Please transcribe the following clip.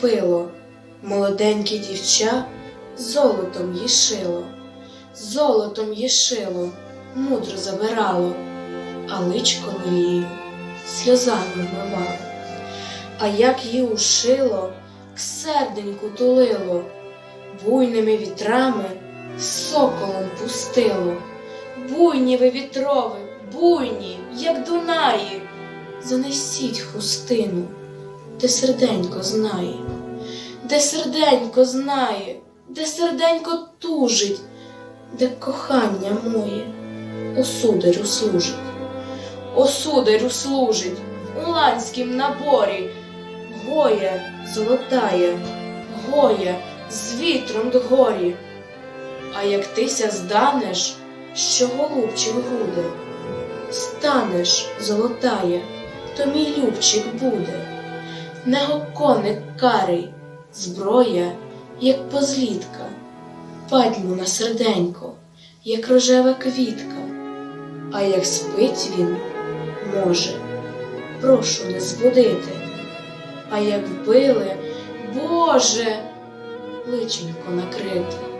пило, молоденьке дівча золотом їй шило, золотом їй шило, мудро забирало, а личко лилію сльозами вмивало. А як її ушило, к серденьку тулило, буйними вітрами соколом пустило. Буйні ви вітрови, буйні, як Дунаї, занесіть хустину, де серденько знає, де серденько знає, де серденько тужить, де кохання моє осударю служить, осударю служить у ланськім наборі, гоя золотая, гоя з вітром дгорі. А як тися зданеш, що голубчик груде, станеш золотая, то мій любчик буде, него коник карий, зброя, як позлітка, падьму на серденько, як рожева квітка, а як спить він, може, прошу не збудити, а як вбили, Боже, личенько накрити.